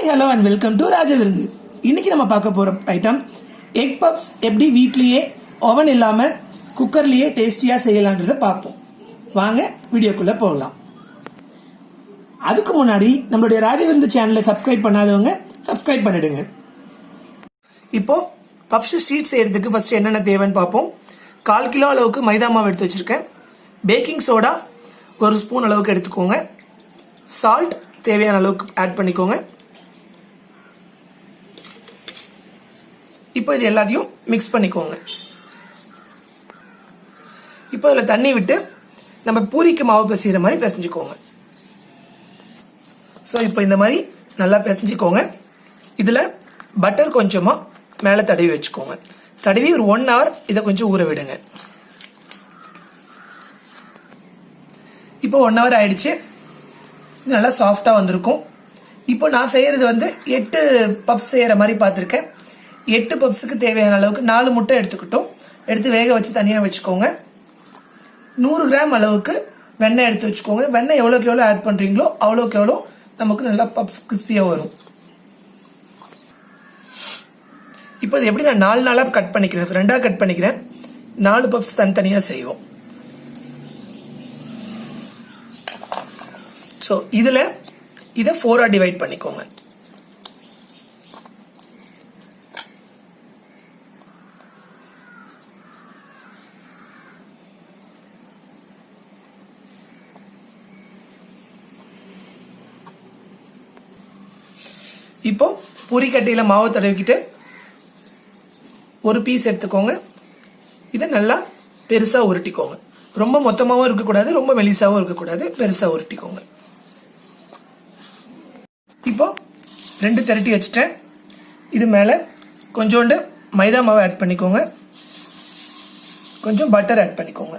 Hi hello and welcome to Raja Virundhu இன்னைக்கு நம்ம பார்க்க போகிற ஐட்டம் எக் பப்ஸ் எப்படி வீட்லேயே ஓவன் இல்லாமல் குக்கர்லேயே டேஸ்டியாக செய்யலான்றத பார்ப்போம். வாங்க வீடியோக்குள்ளே போகலாம். அதுக்கு முன்னாடி நம்மளுடைய ராஜ விருந்து சேனலை சப்ஸ்கிரைப் பண்ணாதவங்க சப்ஸ்கிரைப் பண்ணிடுங்க. இப்போ பப்ஸ் ஷீட் செய்யறதுக்கு ஃபர்ஸ்ட் என்னென்ன தேவைன்னு பார்ப்போம். கால் கிலோ அளவுக்கு மைதா மாவு எடுத்து வச்சுருக்கேன். பேக்கிங் சோடா ஒரு ஸ்பூன் அளவுக்கு எடுத்துக்கோங்க. சால்ட் தேவையான அளவுக்கு ஆட் பண்ணிக்கோங்க. இப்போ இது எல்லாத்தையும் மிக்ஸ் பண்ணிக்கோங்க. இப்போ இதில் தண்ணி விட்டு நம்ம பூரிக்கு மாவு பிசைகிற மாதிரி பிசைஞ்சுக்கோங்க. ஸோ இப்போ இந்த மாதிரி நல்லா பிசைஞ்சுக்கோங்க. இதில் பட்டர் கொஞ்சமாக மேலே தடவி வச்சுக்கோங்க. தடவி ஒரு ஒன் ஹவர் இதை கொஞ்சம் ஊற விடுங்க. இப்போ ஒன் ஹவர் ஆயிடுச்சு. இது நல்லா சாஃப்டாக வந்திருக்கும். இப்போ நான் செய்கிறது வந்து எட்டு பப்ஸ் செய்கிற மாதிரி பார்த்துருக்கேன். எட்டு பப்ஸுக்கு தேவையான அளவுக்கு நாலு முட்டை எடுத்துக்கிட்டோம். எடுத்து வேக வச்சு தனியாக வச்சுக்கோங்க. நூறு கிராம் அளவுக்கு வெண்ணெய் எடுத்து வச்சுக்கோங்க. வெண்ணெய் எவ்வளோக்கு எவ்வளோ ஆட் பண்ணுறீங்களோ அவ்வளோக்கு எவ்வளோ நமக்கு நல்லா பப்ஸ் கிறிஸ்பியாக வரும். இப்போ இது எப்படி நான் நாலு நாளாக கட் பண்ணிக்கிறேன். ரெண்டாக கட் பண்ணிக்கிறேன். நாலு பப்ஸ் தனித்தனியாக செய்வோம். ஸோ இதில் இதை ஃபோராக டிவைட் பண்ணிக்கோங்க. இப்போ பூரிக்கட்டையில் மாவு தடவிக்கிட்டு ஒரு பீஸ் எடுத்துக்கோங்க. இதை நல்லா பெருசாக உருட்டிக்கோங்க. ரொம்ப மொத்தமாகவும் இருக்கக்கூடாது ரொம்ப மெலிசாவும் இருக்கக்கூடாது பெருசாக உருட்டிக்கோங்க. இப்போ ரெண்டு திரட்டி வச்சுட்டேன். இது மேலே கொஞ்சோண்டு மைதா மாவு ஆட் பண்ணிக்கோங்க. கொஞ்சம் பட்டர் ஆட் பண்ணிக்கோங்க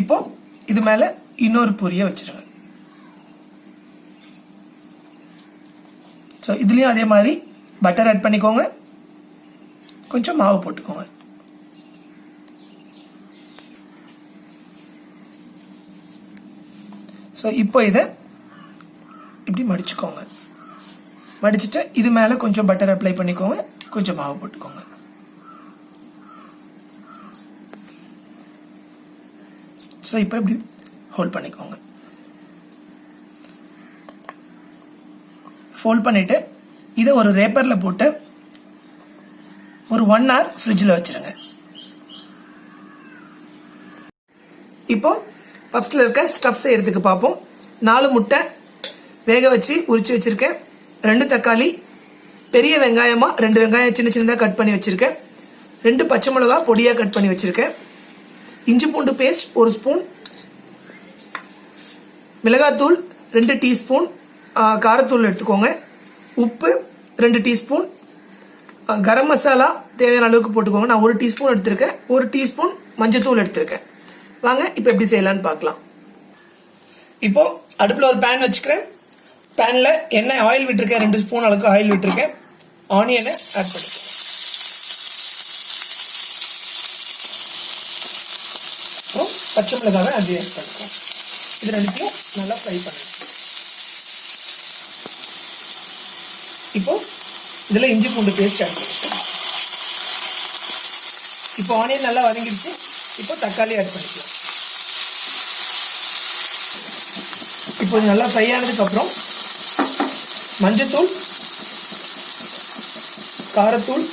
இப்போ இது மேலே இன்னொரு பொரிய வச்சிருங்க. ஸோ இதுலேயும் அதே மாதிரி பட்டர் ஆட் பண்ணிக்கோங்க. கொஞ்சம் மாவு போட்டுக்கோங்க. ஸோ இப்போ இதை இப்படி மடிச்சுக்கோங்க. மடிச்சுட்டு இது மேலே கொஞ்சம் பட்டர் அப்ளை பண்ணிக்கோங்க. கொஞ்சம் மாவு போட்டுக்கோங்க. ஸோ இப்போ இப்படி ஹோல்ட் பண்ணிக்கோங்க. ஃபோல்ட் பண்ணிட்டு இதை ஒரு ரேப்பரில் போட்டு ஒரு ஒன் ஹவர் ஃப்ரிட்ஜில் வச்சிருங்க. இப்போ பப்ஸில் இருக்க ஸ்டஃப் செய்கிறதுக்கு பார்ப்போம். நாலு முட்டை வேக வச்சு உரிச்சு வச்சுருக்கேன். ரெண்டு தக்காளி பெரிய வெங்காயமாக ரெண்டு வெங்காயம் சின்ன சின்னதாக கட் பண்ணி வச்சுருக்கேன். ரெண்டு பச்சை மிளகா பொடியாக கட் பண்ணி வச்சுருக்கேன். இஞ்சி பூண்டு பேஸ்ட் ஒரு ஸ்பூன் மிளகாத்தூள் ரெண்டு டீஸ்பூன் காரத்தூள் எடுத்துக்கோங்க. உப்பு ரெண்டு டீஸ்பூன் கரம் மசாலா தேவையான அளவுக்கு போட்டுக்கோங்க. நான் ஒரு டீஸ்பூன் எடுத்திருக்கேன். ஒரு டீஸ்பூன் மஞ்சத்தூள் எடுத்திருக்கேன். வாங்க இப்போ எப்படி செய்யலாம்னு பார்க்கலாம். இப்போ அடுப்பில் ஒரு பேன் வச்சுக்கிறேன். பேனில் எண்ணெய் ஆயில் விட்டுருக்கேன். ரெண்டு ஸ்பூன் அளவுக்கு ஆயில் விட்டுருக்கேன். ஆனியனை ஆட் பண்ணிக்கிறேன் அப்புறம் பச்சை மிளகாவை அதே ஆட் பண்ணிக்கலாம். இது ரெண்டுத்தையும் நல்லா ஃப்ரை பண்ணுங்க இப்போ இதில் இஞ்சி பூண்டு பேஸ்ட் ஆட் பண்ணிக்கலாம். இப்போ ஆனியன் நல்லா வதங்கிடுச்சு. இப்போ தக்காளி ஆட் பண்ணிக்கலாம். இப்போ இது நல்லா ஃப்ரை ஆனதுக்கப்புறம் மஞ்சத்தூள் காரத்தூள்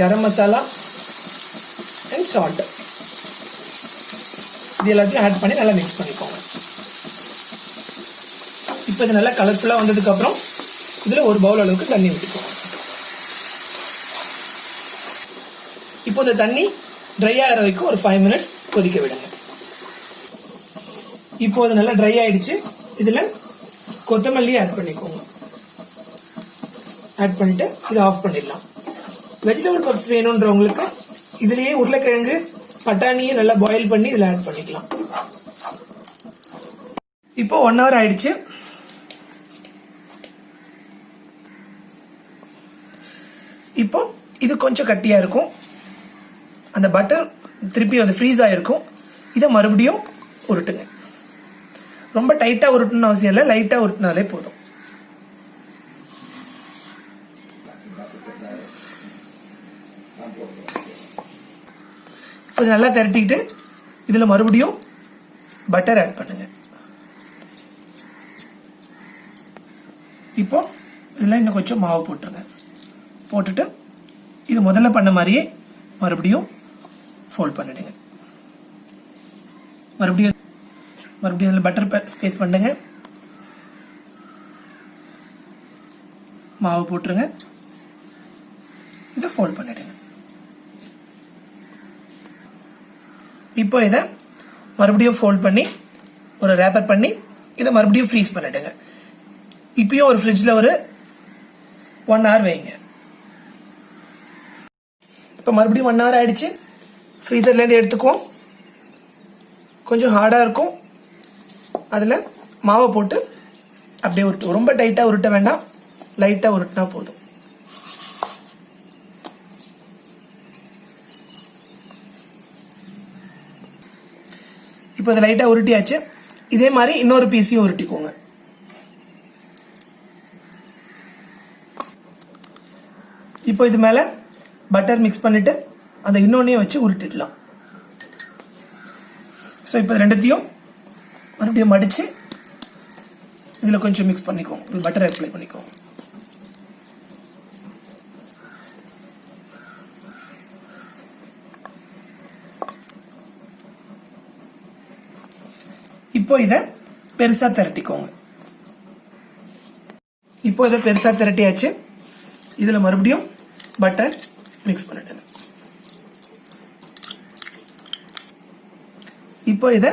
கரம் மசாலா அண்ட் சால்ட்டு இது எல்லாத்தையும் ஆட் பண்ணி நல்லா மிக்ஸ் பண்ணிக்கோங்க. இப்போ இது நல்லா கலர்ஃபுல்லாக வந்ததுக்கப்புறம் இதில் ஒரு பவுல் அளவுக்கு தண்ணி விட்டுக்கோங்க இப்போ இந்த தண்ணி ட்ரை ஆகிற வரைக்கும் ஒரு ஃபைவ் மினிட்ஸ் கொதிக்க விடுங்க. இப்போ அது நல்லா ட்ரை ஆகிடுச்சு இதில் கொத்தமல்லி ஆட் பண்ணிக்கோங்க. ஆட் பண்ணிட்டு இதை ஆஃப் பண்ணிடலாம். வெஜிடபிள் பப்ஸ் வேணுன்றவங்களுக்கு இதுலேயே உருளைக்கிழங்கு பட்டாணியை நல்லா பாயில் பண்ணி இதில் ஆட் பண்ணிக்கலாம். இப்போ ஒன் ஹவர் ஆயிடுச்சு. இப்போ இது கொஞ்சம் கட்டியாக இருக்கும். அந்த பட்டர் திருப்பி வந்து ஃப்ரீஸ் ஆகிருக்கும் இதை மறுபடியும் உருட்டுங்க. ரொம்ப டைட்டாக உருட்டணும்னு அவசியம் இல்லை லைட்டாக உருட்டினாலே போதும். இது நல்லா திரட்டிக்கிட்டு இதில் மறுபடியும் பட்டர் ஆட் பண்ணுங்க. இப்போ இதில் இன்னும் கொஞ்சம் மாவு போட்டுருங்க. போட்டுட்டு இது முதல்ல பண்ண மாதிரியே மறுபடியும் ஃபோல்ட் பண்ணிடுங்க. மறுபடியும் மறுபடியும் அதில் பட்டர் பேஸ் பண்ணுங்க. மாவு போட்டுருங்க. இதை ஃபோல்ட் பண்ணிடுங்க. இப்போ இதை மறுபடியும் ஃபோல்ட் பண்ணி ஒரு ரேப்பர் பண்ணி இதை மறுபடியும் ஃப்ரீஸ் பண்ணிடுங்க. இப்பயும் ஒரு ஃப்ரிட்ஜில் ஒரு ஒன் ஹவர் வைங்க. இப்போ மறுபடியும் ஒன் ஹவர் ஆகிடுச்சு ஃப்ரீசர்லேருந்து எடுத்துக்குவோம். கொஞ்சம் ஹார்டாக இருக்கும். அதில் மாவை போட்டு அப்படியே உருட்டு ரொம்ப டைட்டாக உருட்ட வேண்டாம். லைட்டாக உருட்டினா போதும். இப்போ இது லைட்டாக உருட்டியாச்சு. இதே மாதிரி இன்னொரு பீஸையும் உருட்டிக்கோங்க. இப்போ இது மேலே பட்டர் மிக்ஸ் பண்ணிட்டு அந்த இன்னொன்னையும் வச்சு உருட்டிடலாம். ஸோ இப்போ ரெண்டுத்தையும் மறுபடியும் மடித்து இதில் கொஞ்சம் மிக்ஸ் பண்ணிக்குவோம் பட்டர் அப்ளை பண்ணிக்குவோம் இப்போ இதை பெருசா திரட்டிக்கோங்க. இப்போ இதை பெருசா திரட்டியாச்சு. இதுல மறுபடியும் பட்டர் மிக்ஸ் பண்ணிடுங்க. இப்போ இதை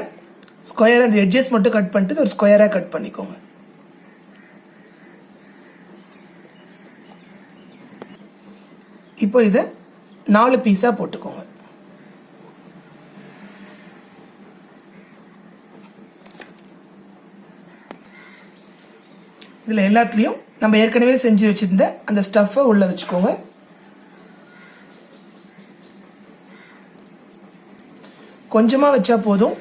ஸ்கொயர் அந்த எட்ஜஸ் மட்டும் கட் பண்ணிட்டு ஒரு ஸ்கொயரா கட் பண்ணிக்கோங்க. இப்போ இதை நாலு பீஸா போட்டுக்கோங்க. இதில் எல்லாத்துலேயும் நம்ம ஏற்கனவே செஞ்சு வச்சுருந்த அந்த ஸ்டஃப்பை உள்ளே வச்சுக்கோங்க. கொஞ்சமாக வச்சா போதும்.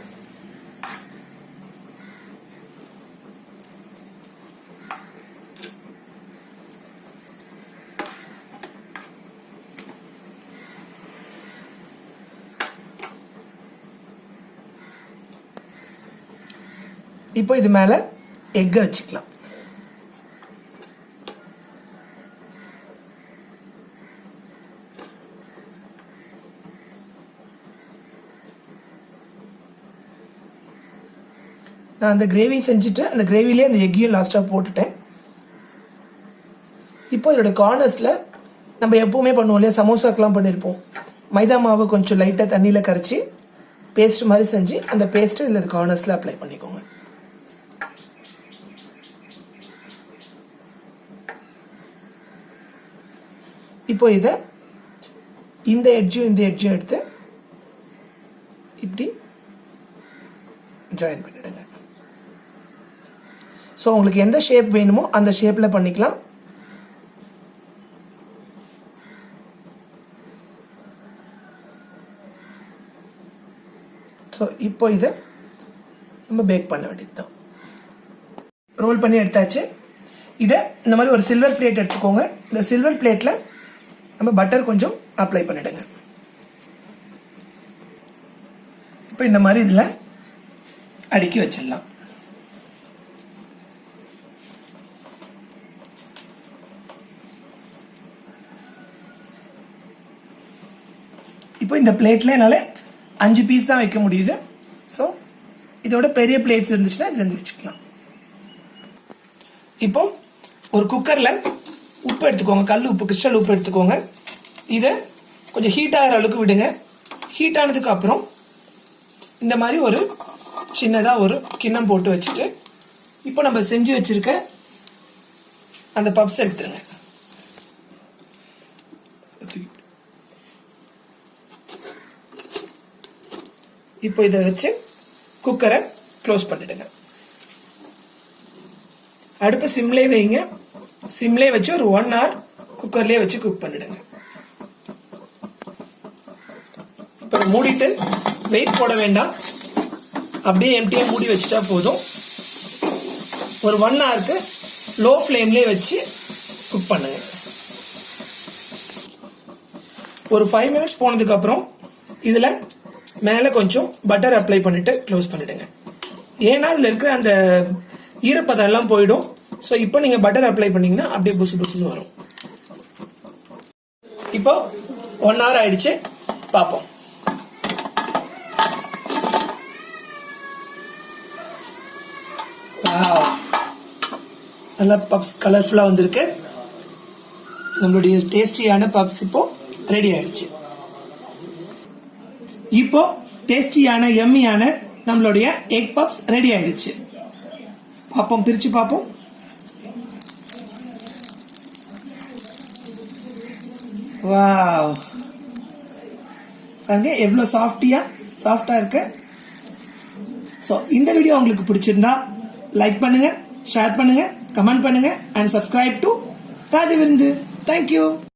இப்போ இது மேலே எக்கை வச்சுக்கலாம். நான் அந்த கிரேவி செஞ்சுட்டு அந்த கிரேவிலே அந்த எக்கையும் லாஸ்ட்டாக போட்டுட்டேன். இப்போ இதோட கார்னர்ஸில் நம்ம எப்போவுமே பண்ணுவோம் இல்லையா? சமோசாக்கெலாம் பண்ணியிருப்போம் மைதா மாவு கொஞ்சம் லைட்டாக தண்ணியில் கரைச்சி பேஸ்ட் மாதிரி செஞ்சு அந்த பேஸ்ட்டு இதில் கார்னர்ஸில் அப்ளை பண்ணிக்கோங்க. இப்போ இதை இந்த எட்ஜும் இந்த எட்ஜும் எடுத்து இப்படி ஜாயின் பண்ணி ஸோ உங்களுக்கு எந்த ஷேப் வேணுமோ அந்த ஷேப்பில் பண்ணிக்கலாம். ஸோ இப்போ இதை நம்ம பேக் பண்ண வேண்டியது தான் ரோல் பண்ணி எடுத்தாச்சு. இதை இந்த மாதிரி ஒரு சில்வர் பிளேட் எடுத்துக்கோங்க. இந்த சில்வர் பிளேட்டில் நம்ம பட்டர் கொஞ்சம் அப்ளை பண்ணிடுங்க. இப்போ இந்த மாதிரி இதில் அடுக்கி வச்சிடலாம். இப்போ இந்த பிளேட்ல என்னால் அஞ்சு பீஸ் தான் வைக்க முடியுது. ஸோ இதோட பெரிய பிளேட்ஸ் இருந்துச்சுன்னா இது வந்து வச்சுக்கலாம். இப்போ ஒரு குக்கரில் உப்பு எடுத்துக்கோங்க. கல் உப்பு கிறிஸ்டல் உப்பு எடுத்துக்கோங்க. இதை கொஞ்சம் ஹீட் ஆகிற அளவுக்கு விடுங்க. ஹீட் ஆனதுக்கு அப்புறம் இந்த மாதிரி ஒரு சின்னதாக ஒரு கிண்ணம் போட்டு வச்சுட்டு இப்போ நம்ம செஞ்சு வச்சிருக்க அந்த பப்ஸ் எடுத்துருங்க. இப்போ இதை வச்சு குக்கரை க்ளோஸ் பண்ணிடுங்க. அடுப்பு சிம்லே வைங்க. சிம்லே வச்சு ஒரு ஒன் ஹவர் குக்கர்லேயே வச்சு குக் பண்ணிடுங்க. இப்போ மூடிட்டு வெயிட் போட வேண்டாம். அப்படியே எம்டியாக மூடி வச்சுட்டா போதும். ஒரு ஒன் ஹவருக்கு லோ ஃப்ளேம்லேயே வச்சு குக் பண்ணுங்க. ஒரு ஃபைவ் மினிட்ஸ் போனதுக்கப்புறம் இதில் மேலே கொஞ்சம் பட்டர் அப்ளை பண்ணிட்டு க்ளோஸ் பண்ணிடுங்க. ஏன்னா அதில் இருக்கிற அந்த ஈரப்பதம் எல்லாம் போயிடும். ஸோ இப்போ நீங்கள் பட்டர் அப்ளை பண்ணீங்கன்னா அப்படியே புசு புசுன்னு வரும். இப்போ ஒன் ஹவர் ஆயிடுச்சு. பார்ப்போம். நல்லா பப்ஸ் கலர்ஃபுல்லாக வந்திருக்கு. நம்மளுடைய டேஸ்டியான பப்ஸ் இப்போ ரெடி ஆயிடுச்சு. இப்போ டேஸ்டியான எம்மியான நம்மளுடைய எக் பப்ஸ் ரெடி ஆயிடுச்சு. பார்ப்போம் பிரிச்சு பார்ப்போம். வாவ். பாருங்க எவ்வளோ சாஃப்டியா சாஃப்டா இருக்கு. ஸோ இந்த வீடியோ உங்களுக்கு பிடிச்சிருந்தா லைக் பண்ணுங்க ஷேர் பண்ணுங்க கமெண்ட் பண்ணுங்க and subscribe to Rajavirundhu thank you